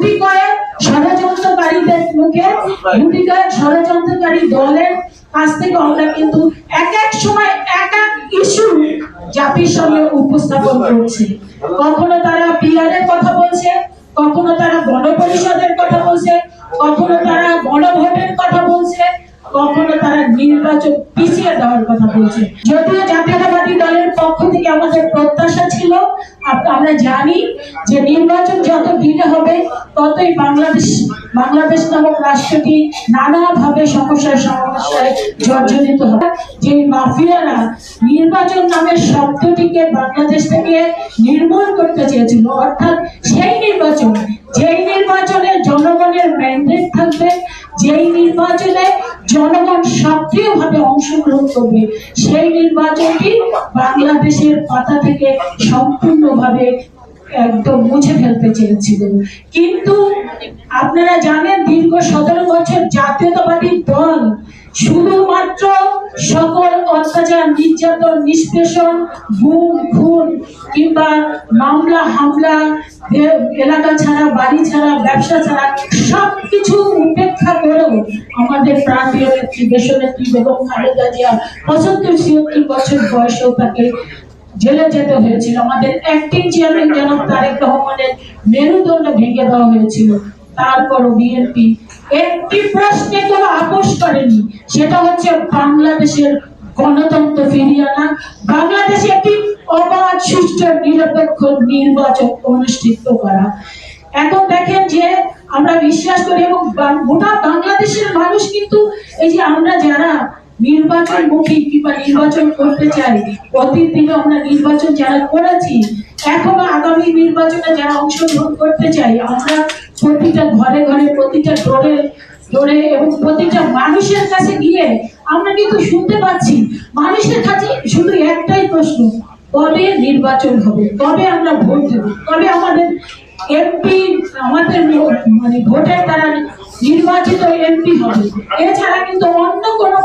গুটি কয়েক ষড়যন্ত্রকারীদের মুখে গুটি কয়েক ষড়যন্ত্রকারী দলের কাছ থেকে আমরা কিন্তু এক এক সময় এক এক ইস্যু জাতির সামনে উপস্থাপন কখনো তারা পিয়ারের কথা বলছে, কখনো তারা গণপরিষদের কথা বলছে, কখনো তারা গণভোটের কথা বলছে, কখনো তারা নির্বাচন পিছিয়ে দেওয়ার কথা বলছে। যদিও জাতীয়তাবাদী দলের পক্ষ থেকে আমাদের প্রত্যাশা ছিল আমরা জানি যে নির্বাচন যত দিনে হবে ততই বাংলাদেশ বাংলাদেশ নামক রাষ্ট্রটি নানাভাবে সমস্যার সমস্যায় জর্জরিত হবে যে মাফিয়ারা নির্বাচন নামের শব্দটিকে বাংলাদেশ থেকে নির্মূল করতে চেয়েছিল, অর্থাৎ সেই নির্বাচন, যেই নির্বাচনে জনগণের ম্যান্ডেট থাকবে, যেই নির্বাচনে জনগণ সক্রিয়ভাবে অংশগ্রহণ করবে, সেই নির্বাচনটি বাংলাদেশের পাতা থেকে সম্পূর্ণভাবে একদম মুছে ফেলতে চেয়েছিল কিন্তু আপনারা জানেন, দীর্ঘ সতেরো বছর জাতীয়তাবাদী দল শুধুমাত্র সকল অত্যাচার, নির্যাতন, নিষ্পেষণ, গুম, খুন কিংবা মামলা, হামলা এলাকা ছাড়া, বাড়ি ছাড়া, ব্যবসা ছাড়া সবকিছু উপেক্ষা করেও আমাদের প্রান্তীয় নেত্রী, দেশনেত্রী বেগম খালেদা জিয়া পঁচাত্তর, ছিয়াত্তর বছর বয়সেও তাকে জেলে যেতে হয়েছিল। আমাদের অ্যাক্টিং চেয়ারম্যান জনাব তারেক রহমানের মেরুদণ্ড ভেঙে দেওয়া হয়েছিল। তারপরও বিএনপি একটি প্রশ্নে কোনো আপোষ করেনি। সেটা হচ্ছে বাংলাদেশের গণতন্ত্র ফিরিয়ে আনা। বাংলাদেশে একটি অবাধ, সুষ্ঠু, নিরপেক্ষ নির্বাচন অনুষ্ঠিত করা। এখন দেখেন যে আমরা বিশ্বাস করি এবং গোটা বাংলাদেশের মানুষ কিন্তু এই যে আমরা যারা নির্বাচন মুখী কিংবা নির্বাচন করতে চাই অতীত দিনে আমরা নির্বাচন যারা করেছি, এখনও আগামী নির্বাচনে যারা অংশগ্রহণ করতে চাই, আমরা প্রতিটা ঘরে ঘরে, প্রতিটা ডোরে ডোরে এবং প্রতিটা মানুষের কাছে গিয়ে আমরা কিন্তু শুনতে পাচ্ছি, মানুষের কাছে শুধু একটাই প্রশ্ন, কবে নির্বাচন হবে, কবে আমরা ভোট দেব, কবে আমাদের এমপি আমাদের মানে ভোটের দ্বারা নির্বাচিত এমপি হবে, এছাড়া কিন্তু অন্য কোনো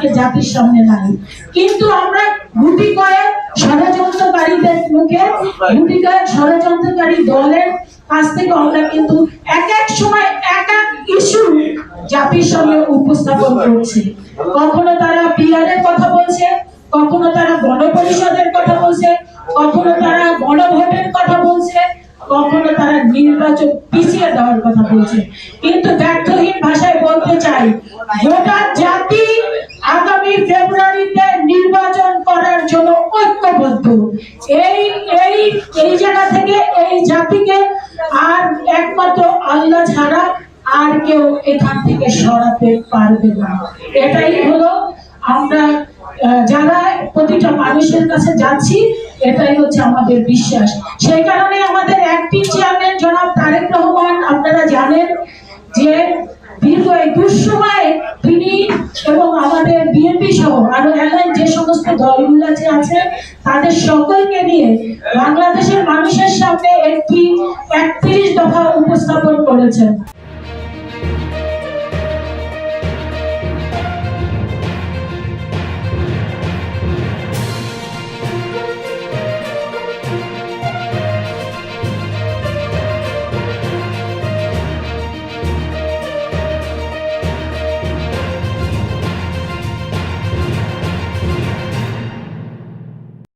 আজকে জাতির সামনে নাই কিন্তু আমরা গুটি কয়েক ষড়যন্ত্রকারীদের মুখে, গুটি কয়েক ষড়যন্ত্রকারী দলের কাছ থেকে আমরা কিন্তু এক এক সময় এক এক ইস্যু জাতির সামনে উপস্থাপন করছি। কখনো তারা পিয়ারের কথা বলছে, কখনো তারা গণপরিষদের কথা বলছে, কখনো তারা গণভোটের কথা বলছে, কখনো তারা নির্বাচন পিছিয়ে দেওয়ার কথা বলছে। কিন্তু ব্যর্থহীন ভাষায় বলতে চাই, গোটা জাতি আগামী ফেব্রুয়ারিতে নির্বাচন করার জন্য ঐক্যবদ্ধ। এই এই এই জায়গা থেকে এই জাতিকে আর একমাত্র আল্লাহ ছাড়া আর কেউ এখান থেকে সরাতে পারবে না। এটাই হলো আমরা যারা প্রতিটা মানুষের কাছে যাচ্ছি, এটাই হচ্ছে আমাদের বিশ্বাস। সেই কারণে আমাদের একটি চেয়ারম্যান জনাব তারেক রহমান, আপনারা জানেন যে দীর্ঘ এই দুঃসময়ে এবং আমাদের বিএনপি সহ আরও অ্যালাইন যে সমস্ত দলগুলো যে আছে, তাদের সকলকে নিয়ে বাংলাদেশের মানুষের সামনে একটি একত্রিশ দফা উপস্থাপন করেছেন